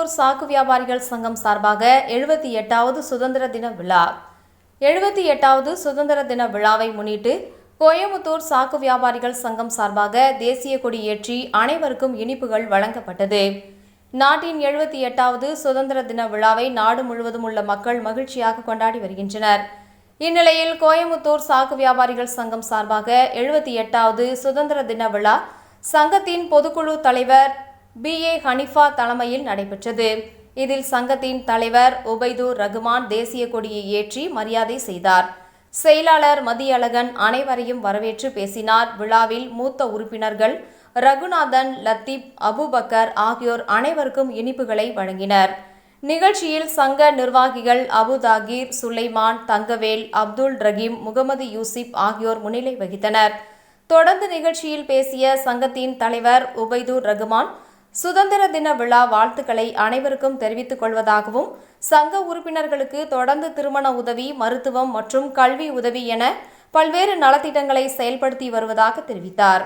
கோயமுத்தூர் சாக்கு வியாபாரிகள் சங்கம் சார்பாக எழுபத்தி எட்டாவது சுதந்திர தின விழா. எழுபத்தி எட்டாவது சுதந்திர தின விழாவை முன்னிட்டு கோயமுத்தூர் சாக்கு வியாபாரிகள் சங்கம் சார்பாக தேசிய கொடி ஏற்றி அனைவருக்கும் இனிப்புகள் வழங்கப்பட்டது. நாட்டின் எழுபத்தி எட்டாவது சுதந்திர தின விழாவை நாடு முழுவதும் உள்ள மக்கள் மகிழ்ச்சியாக கொண்டாடி வருகின்றனர். இந்நிலையில் கோயமுத்தூர் சாக்கு வியாபாரிகள் சங்கம் சார்பாக எழுபத்தி எட்டாவது சுதந்திர தின விழா சங்கத்தின் பொதுக்குழு தலைவர் பி. ஏ. ஹனிஃபா தலைமையில் நடைபெற்றது. இதில் சங்கத்தின் தலைவர் உபைதூர் ரகுமான் தேசிய கொடியை ஏற்றி மரியாதை செய்தார். செயலாளர் மதியழகன் அனைவரையும் வரவேற்று பேசினார். விழாவில் மூத்த உறுப்பினர்கள் ரகுநாதன் லத்தீப் அபுபக்கர் ஆகியோர் அனைவருக்கும் இனிப்புகளை வழங்கினர். நிகழ்ச்சியில் சங்க நிர்வாகிகள் அபுதாகிர் சுலைமான் தங்கவேல் அப்துல் ரஹீம் முகமது யூசிப் ஆகியோர் முன்னிலை வகித்தனர். தொடர்ந்து நிகழ்ச்சியில் பேசிய சங்கத்தின் தலைவர் உபைதூர் ரகுமான் சுதந்திர தின விழா வாழ்த்துக்களை அனைவருக்கும் தெரிவித்துக் கொள்வதாகவும் சங்க உறுப்பினர்களுக்கு தொடர்ந்து திருமண உதவி மருத்துவம் மற்றும் கல்வி உதவி என பல்வேறு நலத்திட்டங்களை செயல்படுத்தி வருவதாக தெரிவித்தார்.